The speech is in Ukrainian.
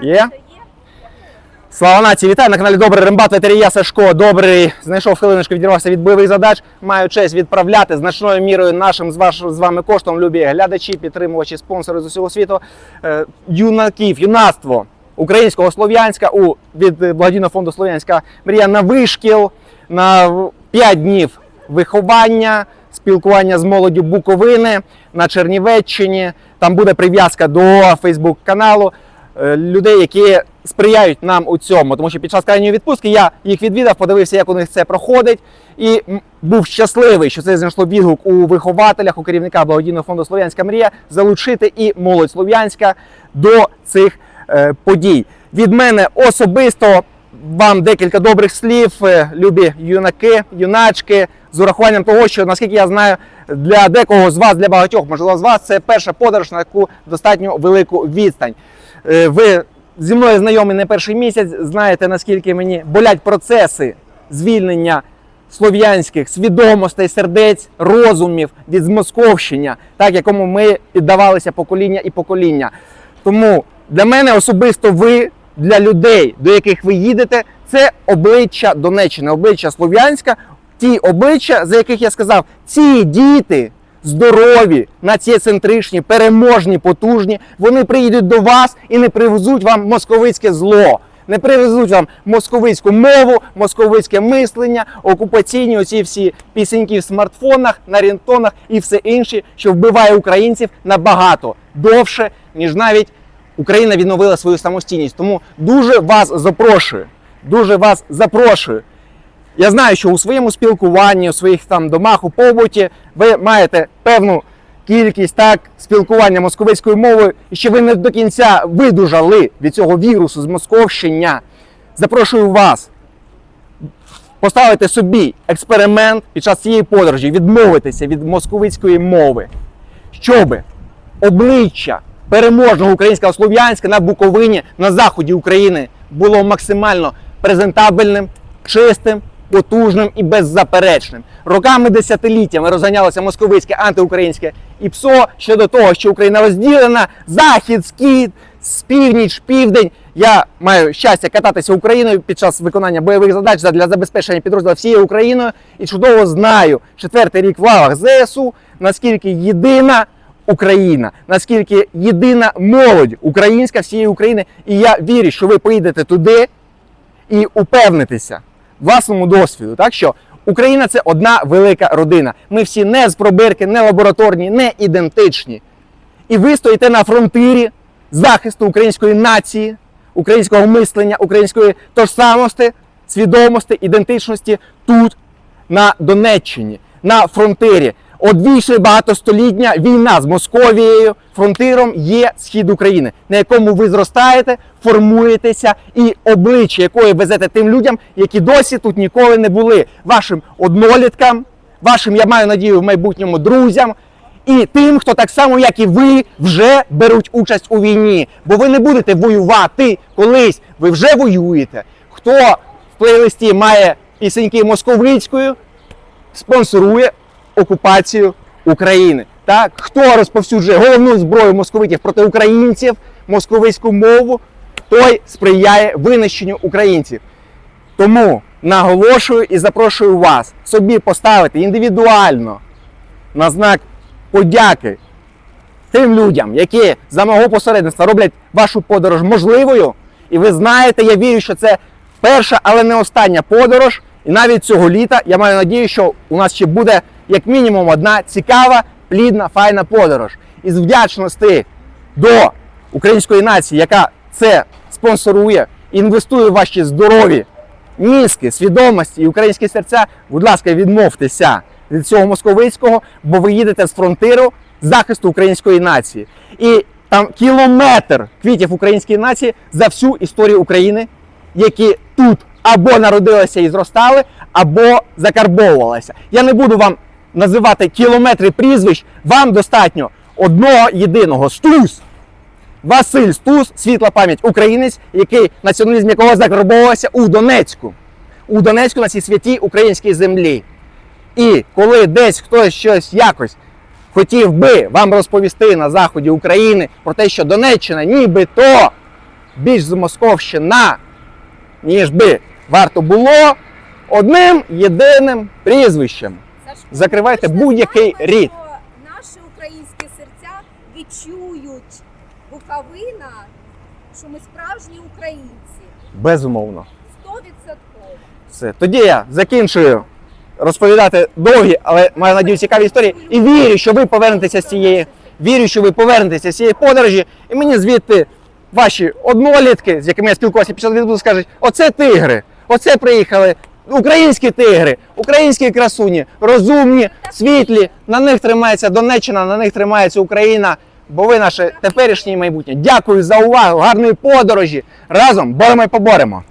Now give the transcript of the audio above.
Є? Слава нації, вітаю на каналі Добрий Рембат, ветерія Сашко. Добрий, знайшов хвилиночку, відірвався від бойових задач. Маю честь відправляти значною мірою нашим з, ваш, з вами коштом, любі глядачі, підтримувачі, спонсори з усього світу, е, юнаків, юнацтво українського Слов'янська у від е, благодійного фонду Слов'янська мрія на вишкіл на 5 днів виховання, спілкування з молоддю Буковини на Чернівеччині. Там буде прив'язка до Фейсбук каналу людей, які сприяють нам у цьому. Тому що під час крайньої відпустки я їх відвідав, подивився, як у них це проходить, і був щасливий, що це знайшло відгук у вихователях, у керівника благодійного фонду Слов'янська мрія залучити і молодь Слов'янська до цих е, подій. Від мене особисто вам декілька добрих слів, е, любі юнаки, юначки, з урахуванням того, що наскільки я знаю, для декого з вас, для багатьох, можливо, з вас, це перша подорож на таку достатньо велику відстань. Е, Ви зі мною знайомі не перший місяць, знаєте, наскільки мені болять процеси звільнення слов'янських свідомостей, сердець, розумів від змосковщення, так якому ми піддавалися покоління і покоління. Тому для мене особисто ви, для людей, до яких ви їдете, це обличчя Донеччини, обличчя Слов'янська, ті обличчя, за яких я сказав, ці діти. Здорові, націєцентричні, переможні, потужні. Вони приїдуть до вас і не привезуть вам московицьке зло, не привезуть вам московицьку мову, московицьке мислення, окупаційні оці всі пісеньки в смартфонах, на рінтонах і все інше, що вбиває українців набагато довше, ніж навіть Україна відновила свою самостійність. Тому дуже вас запрошую, дуже вас запрошую. Я знаю, що у своєму спілкуванні, у своїх там домах, у побуті ви маєте певну кількість так спілкування московицькою мовою, і що ви не до кінця видужали від цього вірусу з московщення. Запрошую вас поставити собі експеримент під час цієї подорожі, відмовитися від московицької мови, щоб обличчя переможного українського слов'янська на Буковині, на заході України було максимально презентабельним, чистим, потужним і беззаперечним. Роками десятиліттями розганялося московицьке антиукраїнське ІПСО щодо того, що Україна розділена, захід, схід, північ, південь. Я маю щастя кататися Україною під час виконання бойових задач для забезпечення підрозділів всією Україною і чудово знаю четвертий рік в лавах ЗСУ, наскільки єдина Україна, наскільки єдина молодь українська всієї України. І я вірю, що ви поїдете туди і упевнитеся власному досвіду. Так що Україна це одна велика родина. Ми всі не з пробирки, не лабораторні, не ідентичні. І ви стоїте на фронтирі захисту української нації, українського мислення, української тожсамості, свідомості, ідентичності тут, на Донеччині, на фронтирі. Одвійшли багатостолітня війна з Московією, фронтиром є схід України, на якому ви зростаєте, формуєтеся, і обличчя якої везете тим людям, які досі тут ніколи не були, вашим одноліткам, вашим, я маю надію, в майбутньому друзям. І тим, хто так само, як і ви, вже беруть участь у війні. Бо ви не будете воювати колись. Ви вже воюєте. Хто в плейлисті має пісеньки московицькою, спонсорує окупацію України. Так? Хто розповсюджує головну зброю московитів проти українців, московицьку мову, той сприяє винищенню українців. Тому наголошую і запрошую вас собі поставити індивідуально на знак подяки тим людям, які за мого посередництва роблять вашу подорож можливою. І ви знаєте, я вірю, що це перша, але не остання подорож. І навіть цього літа я маю надію, що у нас ще буде як мінімум одна цікава, плідна, файна подорож. Із вдячності до української нації, яка це спонсорує, інвестує в ваші здорові мізки, свідомості і українські серця, будь ласка, відмовтеся від цього московицького, бо ви їдете з фронтиру захисту української нації. І там кілометр квітів української нації за всю історію України, які тут або народилися і зростали, або закарбовувалися. Я не буду вам називати кілометри прізвищ, вам достатньо одного єдиного Стус. Василь Стус, світла пам'ять українець, який націоналізм якого закарбовувався у Донецьку. У Донецьку на цій святій українській землі. І коли десь хтось щось якось хотів би вам розповісти на заході України про те, що Донеччина нібито більш змосковщина, ніж би варто було одним єдиним прізвищем. Сашко, Закривайте будь-який рід. Наші українські серця відчують Буковина, що ми справжні українці. Безумовно. Стовідсотково. Все. Тоді я закінчую розповідати довгі, але маю надію цікаві історії. І вірю, що ви повернетеся з цієї. Вірю, що ви повернетеся з цієї подорожі, і мені звідти ваші однолітки, з якими я спілкувався під час відбуду, скажуть: оце тигри, оце приїхали. Українські тигри, українські красуні, розумні, світлі. На них тримається Донеччина, на них тримається Україна. Бо ви наше теперішнє майбутнє. Дякую за увагу, гарної подорожі. Разом боремо і поборемо.